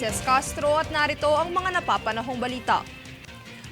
Princess Castro at narito ang mga napapanahong balita.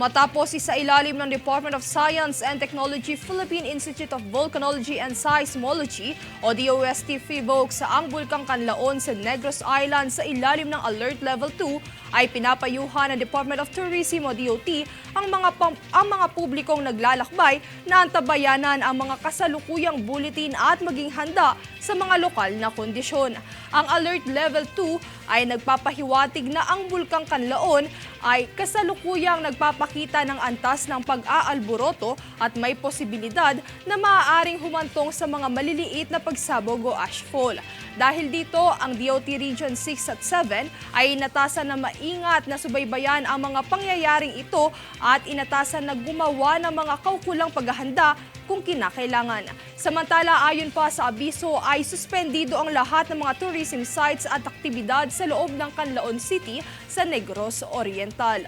Matapos isa ilalim ng Department of Science and Technology Philippine Institute of Volcanology and Seismology o DOST FIVOC sa ang Bulkang Kanlaon sa Negros Island sa ilalim ng Alert Level 2 ay pinapayuhan ng Department of Tourism o DOT ang mga pam- ang mga publikong naglalakbay na antabayanan ang mga kasalukuyang bulletin at maging handa sa mga lokal na kondisyon. Ang Alert Level 2 ay nagpapahiwatig na ang Bulkang Kanlaon ay kasalukuyang nagpapakita ng antas ng pag-aalboroto at may posibilidad na maaaring humantong sa mga maliliit na pagsabog o ashfall. Dahil dito, ang DOT Region 6 at 7 ay inatasan na maingat na subaybayan ang mga pangyayaring ito at inatasan na gumawa ng mga kaukulang paghahanda kung kinakailangan. Samantala, ayon pa sa abiso ay suspendido ang lahat ng mga tourism sites at aktibidad sa loob ng Canlaon City sa Negros Oriental.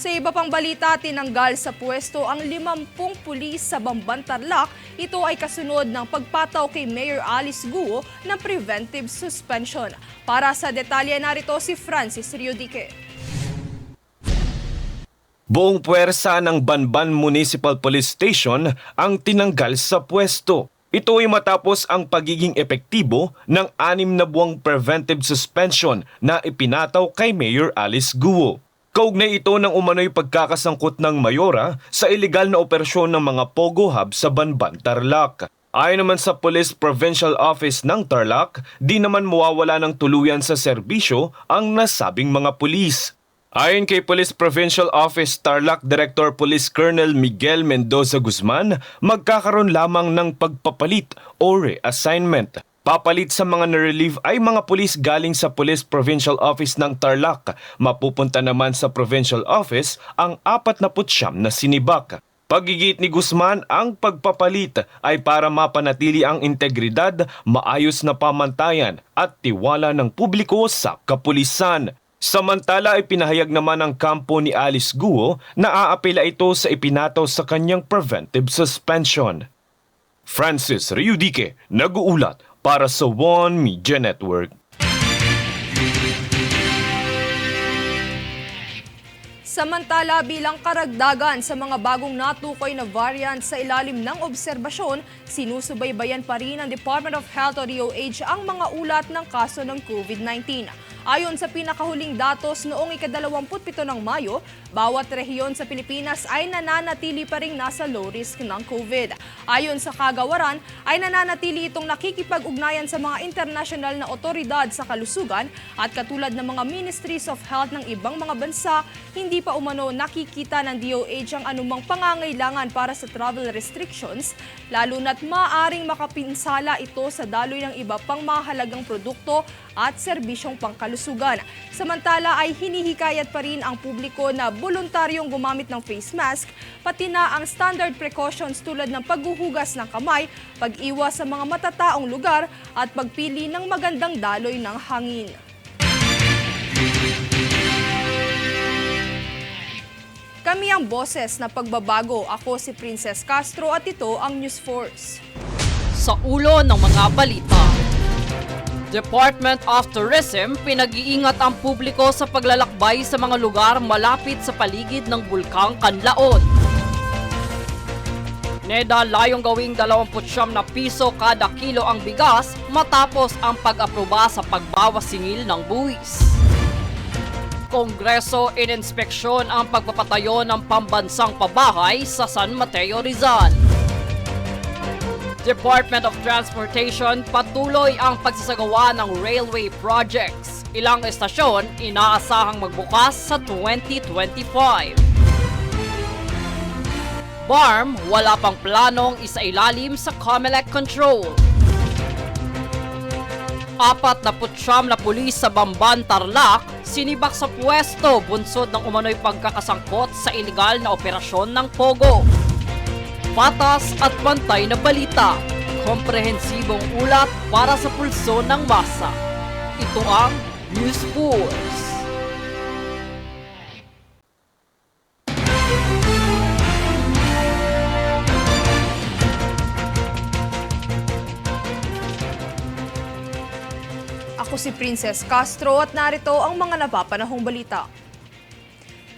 Sa iba pang balita, tinanggal sa pwesto ang 50 pulis sa Bamban Tarlac. Ito ay kasunod ng pagpataw kay Mayor Alice Guo ng preventive suspension. Para sa detalye narito si Francis Riodique. Buong puwersa ng Banban Municipal Police Station ang tinanggal sa pwesto. Ito ay matapos ang pagiging epektibo ng anim na buwang preventive suspension na ipinataw kay Mayor Alice Guo. Kaugnay ito ng umano'y pagkakasangkot ng Mayora sa ilegal na operasyon ng mga Pogo Hub sa Banban, Tarlac. Ayon naman sa Police Provincial Office ng Tarlac, di naman mawawala ng tuluyan sa serbisyo ang nasabing mga pulis. Ayon kay Police Provincial Office Tarlac Director Police Colonel Miguel Mendoza Guzman, magkakaroon lamang ng pagpapalit o reassignment. Papalit sa mga na-relieve ay mga pulis galing sa Police Provincial Office ng Tarlac. Mapupunta naman sa Provincial Office ang 49 na sinibak. Pagigit ni Guzman, ang pagpapalit ay para mapanatili ang integridad, maayos na pamantayan at tiwala ng publiko sa kapulisan. Samantala ay pinahayag naman ng kampo ni Alice Guo na aapela ito sa ipinataw sa kanyang preventive suspension. Francis Riudique, nag-uulat para sa One Media Network. Samantala bilang karagdagan sa mga bagong natukoy na variant sa ilalim ng obserbasyon, sinusubaybayan pa rin ng Department of Health o DOH ang mga ulat ng kaso ng COVID-19. Ayon sa pinakahuling datos noong ika-27 ng Mayo, bawat rehiyon sa Pilipinas ay nananatili pa rin nasa low risk ng COVID. Ayon sa kagawaran, ay nananatili itong nakikipag-ugnayan sa mga internasyonal na otoridad sa kalusugan at katulad ng mga ministries of health ng ibang mga bansa, hindi pa umano nakikita ng DOH ang anumang pangangailangan para sa travel restrictions, lalo na't maaring makapinsala ito sa daloy ng iba pang mahalagang produkto at serbisyong pangkalusugan. Samantala ay hinihikayat pa rin ang publiko na voluntaryong gumamit ng face mask, pati na ang standard precautions tulad ng paghuhugas ng kamay, pag-iwas sa mga matataong lugar at pagpili ng magandang daloy ng hangin. Kami ang boses na pagbabago. Ako si Princess Castro at ito ang News Force. Sa ulo ng mga balita. Department of Tourism pinag-iingat ang publiko sa paglalakbay sa mga lugar malapit sa paligid ng Bulkang Kanlaon. Neda layong gawing 29 na piso kada kilo ang bigas matapos ang pag-aproba sa pagbawas singil ng buwis. Kongreso ininspeksyon ang pagpapatayo ng pambansang pabahay sa San Mateo Rizal. Department of Transportation patuloy ang pagsasagawa ng railway projects. Ilang estasyon inaasahang magbukas sa 2025. BARM wala pang planong isailalim sa COMELEC control. Apat na putsyam na pulis sa Bamban, Tarlac, sinibak sa pwesto bunsod ng umano'y pagkakasangkot sa ilegal na operasyon ng Pogo. Patas at pantay na balita. Komprehensibong ulat para sa pulso ng masa. Ito ang News Force. si Princess Castro at narito ang mga napapanahong balita.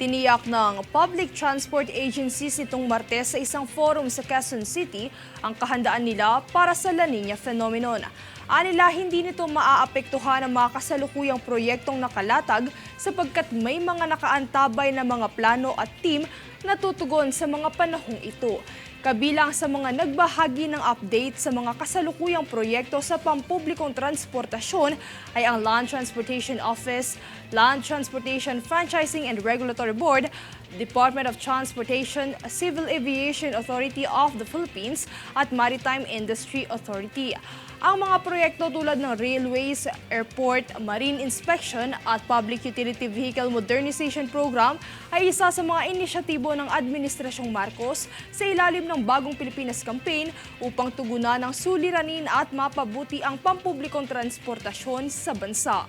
Tiniyak ng Public Transport Agencies itong Martes sa isang forum sa Quezon City ang kahandaan nila para sa La Nina phenomenon. Anila hindi nito maaapektuhan ang mga kasalukuyang proyektong nakalatag sapagkat may mga nakaantabay na mga plano at team na tutugon sa mga panahong ito. Kabilang sa mga nagbahagi ng update sa mga kasalukuyang proyekto sa pampublikong transportasyon ay ang Land Transportation Office, Land Transportation Franchising and Regulatory Board, Department of Transportation, Civil Aviation Authority of the Philippines at Maritime Industry Authority. Ang mga proyekto tulad ng railways, airport, marine inspection at public utility vehicle modernization program ay isa sa mga inisyatibo ng Administrasyong Marcos sa ilalim ng Bagong Pilipinas Campaign upang tugunan ang suliranin at mapabuti ang pampublikong transportasyon sa bansa.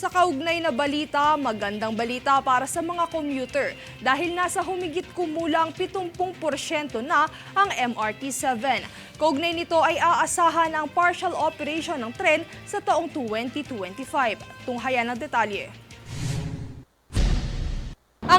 Sa kaugnay na balita, magandang balita para sa mga commuter dahil nasa humigit kumulang 70% na ang MRT-7. Kaugnay nito ay aasahan ang partial operation ng tren sa taong 2025. Tunghayan ang detalye.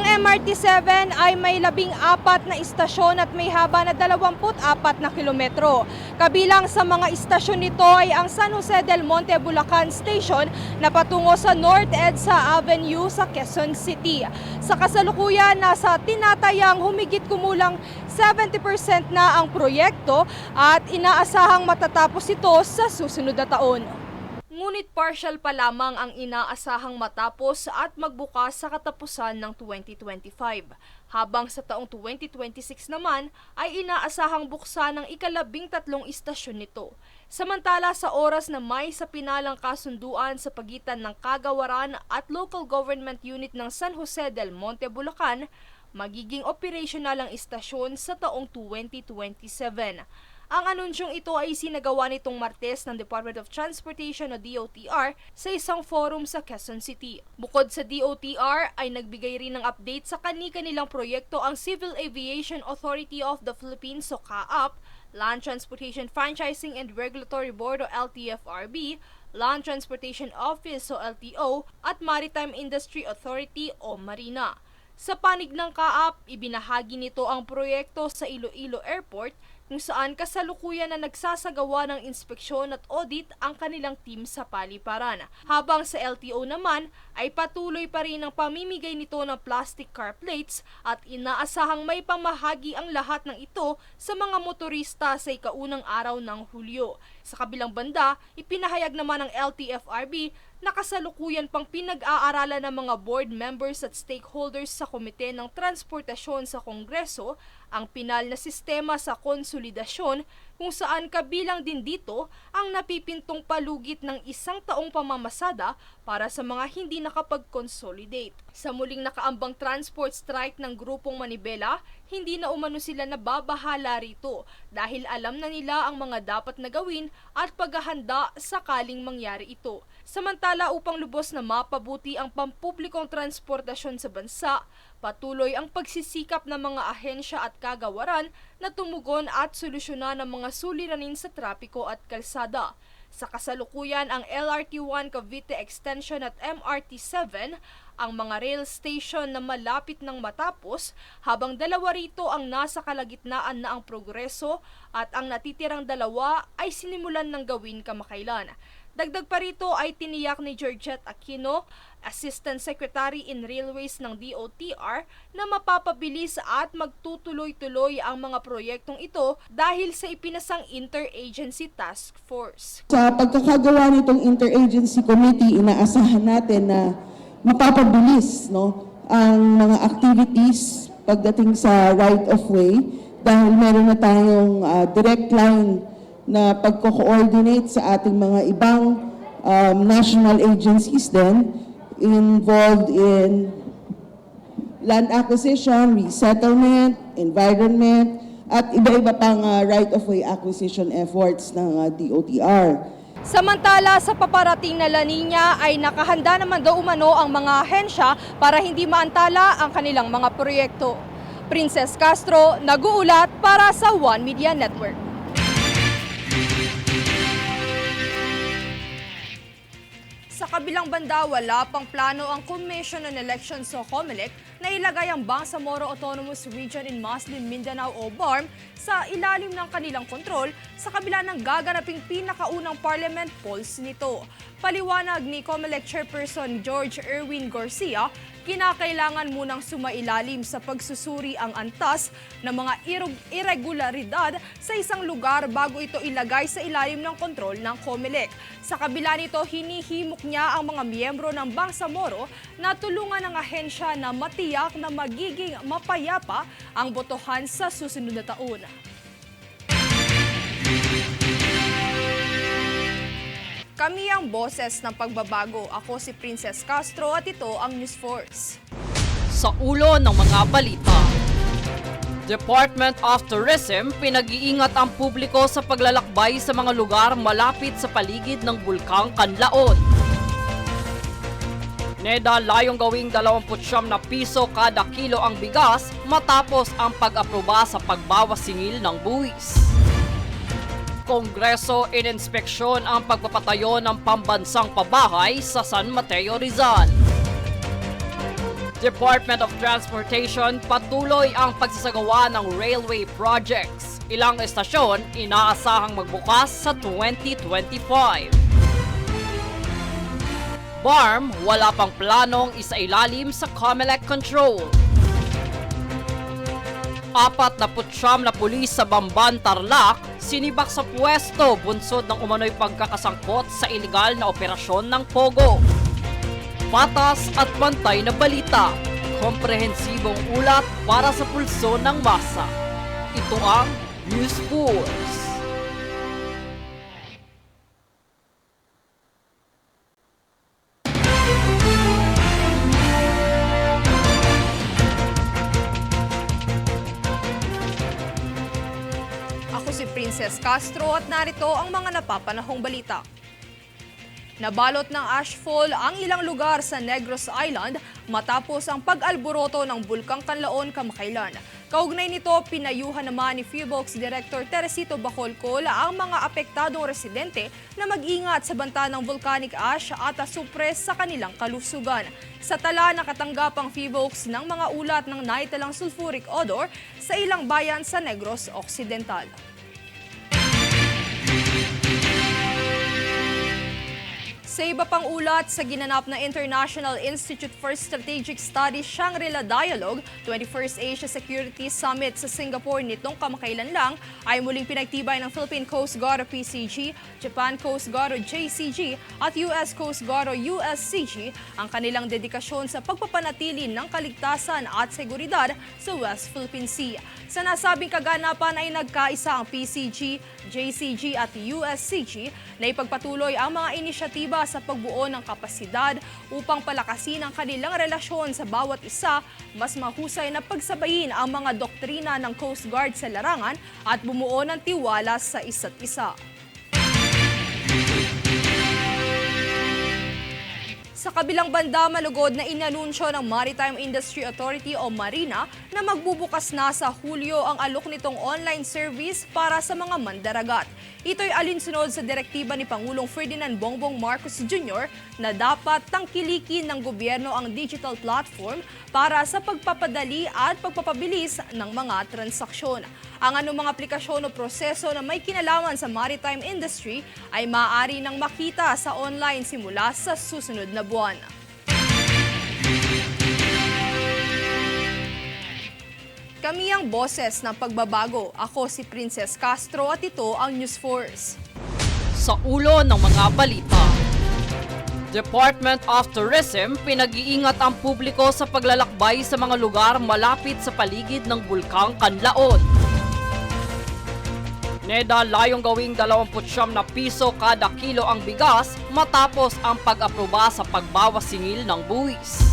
Ang MRT-7 ay may labing apat na istasyon at may haba na 24 na kilometro. Kabilang sa mga istasyon nito ay ang San Jose del Monte Bulacan Station na patungo sa North EDSA Avenue sa Quezon City. Sa kasalukuyan, nasa tinatayang humigit kumulang 70% na ang proyekto at inaasahang matatapos ito sa susunod na taon. Ngunit partial pa lamang ang inaasahang matapos at magbukas sa katapusan ng 2025. Habang sa taong 2026 naman ay inaasahang buksan ng ikalabing tatlong istasyon nito. Samantala sa oras na may sa pinalang kasunduan sa pagitan ng kagawaran at local government unit ng San Jose del Monte, Bulacan, magiging operational ang istasyon sa taong 2027. Ang anunsyong ito ay sinagawa nitong Martes ng Department of Transportation o DOTR sa isang forum sa Quezon City. Bukod sa DOTR ay nagbigay rin ng update sa kani-kanilang proyekto ang Civil Aviation Authority of the Philippines o CAAP, Land Transportation Franchising and Regulatory Board o LTFRB, Land Transportation Office o LTO at Maritime Industry Authority o Marina. Sa panig ng kaap, ibinahagi nito ang proyekto sa Iloilo Airport kung saan kasalukuyan na nagsasagawa ng inspeksyon at audit ang kanilang team sa paliparan. Habang sa LTO naman ay patuloy pa rin ang pamimigay nito ng plastic car plates at inaasahang may pamahagi ang lahat ng ito sa mga motorista sa ikaunang araw ng Hulyo. Sa kabilang banda, ipinahayag naman ng LTFRB na kasalukuyan pang pinag-aaralan ng mga board members at stakeholders sa Komite ng Transportasyon sa Kongreso ang pinal na sistema sa konsolidasyon kung saan kabilang din dito ang napipintong palugit ng isang taong pamamasada para sa mga hindi nakapag-consolidate. Sa muling nakaambang transport strike ng grupong Manibela, hindi na umano sila nababahala rito dahil alam na nila ang mga dapat na gawin at paghahanda sakaling mangyari ito. Samantala upang lubos na mapabuti ang pampublikong transportasyon sa bansa, patuloy ang pagsisikap ng mga ahensya at kagawaran na tumugon at solusyonan ang mga suliranin sa trapiko at kalsada. Sa kasalukuyan, ang LRT1 Cavite Extension at MRT7 ang mga rail station na malapit ng matapos habang dalawa rito ang nasa kalagitnaan na ang progreso at ang natitirang dalawa ay sinimulan ng gawin kamakailan. Dagdag pa rito ay tiniyak ni Georgette Aquino, Assistant Secretary in Railways ng DOTR, na mapapabilis at magtutuloy-tuloy ang mga proyektong ito dahil sa ipinasang Interagency Task Force. Sa pagkakagawa nitong interagency committee, inaasahan natin na mapapabilis no, ang mga activities pagdating sa right of way dahil meron na tayong ah, direct line na pagko-coordinate sa ating mga ibang um, national agencies din involved in land acquisition, resettlement, environment, at iba-iba pang ah, right-of-way acquisition efforts ng ah, DOTR. Samantala sa paparating na La Nina ay nakahanda naman daw umano ang mga ahensya para hindi maantala ang kanilang mga proyekto. Princess Castro, nag-uulat para sa One Media Network. Kabilang banda, wala pang plano ang Commission on Elections o COMELEC na ilagay ang Bangsamoro Autonomous Region in Muslim Mindanao o BARM sa ilalim ng kanilang kontrol sa kabila ng gaganaping pinakaunang parliament polls nito. Paliwanag ni COMELEC Chairperson George Erwin Garcia, kinakailangan munang sumailalim sa pagsusuri ang antas ng mga irregularidad sa isang lugar bago ito ilagay sa ilalim ng kontrol ng COMELEC. Sa kabila nito, hinihimok niya ang mga miyembro ng Bangsamoro na tulungan ng ahensya na matiyak na magiging mapayapa ang botohan sa susunod na taon. Kami ang boses ng pagbabago. Ako si Princess Castro at ito ang News Force. Sa ulo ng mga balita. Department of Tourism pinag-iingat ang publiko sa paglalakbay sa mga lugar malapit sa paligid ng Bulkang Kanlaon. Neda layong gawing 29 na piso kada kilo ang bigas matapos ang pag-aproba sa pagbawas singil ng buwis. Kongreso ininspeksyon ang pagpapatayo ng pambansang pabahay sa San Mateo Rizal. Department of Transportation patuloy ang pagsasagawa ng railway projects. Ilang estasyon inaasahang magbukas sa 2025. BARM wala pang planong isailalim sa COMELEC control. Apat na putsyam na pulis sa Bamban, Tarlac, sinibak sa pwesto bunsod ng umano'y pagkakasangkot sa iligal na operasyon ng Pogo. Patas at pantay na balita. Komprehensibong ulat para sa pulso ng masa. Ito ang News Force. Castro at narito ang mga napapanahong balita. Nabalot ng ashfall ang ilang lugar sa Negros Island matapos ang pag-alboroto ng Bulkang Kanlaon kamakailan. Kaugnay nito, pinayuhan naman ni Feebox Director Teresito Bacolcol ang mga apektadong residente na mag-ingat sa banta ng volcanic ash at supres sa kanilang kalusugan. Sa tala, nakatanggap ang Feebox ng mga ulat ng naitalang sulfuric odor sa ilang bayan sa Negros Occidental. Sa iba pang ulat sa ginanap na International Institute for Strategic Studies Shangri-La Dialogue 21st Asia Security Summit sa Singapore nitong kamakailan lang ay muling pinagtibay ng Philippine Coast Guard o PCG, Japan Coast Guard o JCG at US Coast Guard o USCG ang kanilang dedikasyon sa pagpapanatili ng kaligtasan at seguridad sa West Philippine Sea. Sa nasabing kaganapan ay nagkaisa ang PCG, JCG at USCG na ipagpatuloy ang mga inisyatiba sa pagbuo ng kapasidad upang palakasin ang kanilang relasyon sa bawat isa, mas mahusay na pagsabayin ang mga doktrina ng Coast Guard sa larangan at bumuo ng tiwala sa isa't isa. Sa kabilang banda, malugod na inanunsyo ng Maritime Industry Authority o Marina na magbubukas na sa Hulyo ang alok nitong online service para sa mga mandaragat. Ito'y alinsunod sa direktiba ni Pangulong Ferdinand Bongbong Marcos Jr. na dapat tangkilikin ng gobyerno ang digital platform para sa pagpapadali at pagpapabilis ng mga transaksyon. Ang anumang aplikasyon o proseso na may kinalaman sa maritime industry ay maaari nang makita sa online simula sa susunod na buwan. Kami ang boses ng pagbabago. Ako si Princess Castro at ito ang News Force. Sa ulo ng mga balita. Department of Tourism pinag-iingat ang publiko sa paglalakbay sa mga lugar malapit sa paligid ng Bulkang Kanlaon. Neda layong gawing 29 na piso kada kilo ang bigas matapos ang pag-aproba sa pagbawas singil ng buwis.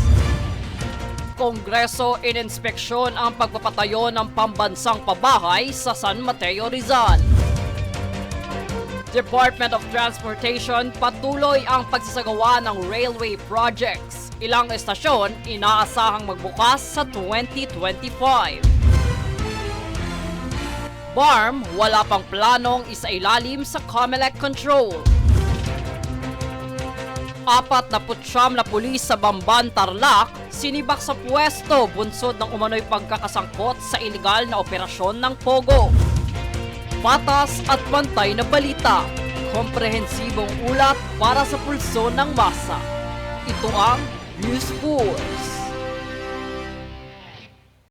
Kongreso ininspeksyon ang pagpapatayo ng pambansang pabahay sa San Mateo Rizal. Department of Transportation patuloy ang pagsasagawa ng railway projects. Ilang estasyon inaasahang magbukas sa 2025. BARM wala pang planong isailalim sa COMELEC control. apat na putsyam na pulis sa Bamban, Tarlac, sinibak sa pwesto bunsod ng umano'y pagkakasangkot sa ilegal na operasyon ng Pogo. Patas at pantay na balita, komprehensibong ulat para sa pulso ng masa. Ito ang News Force.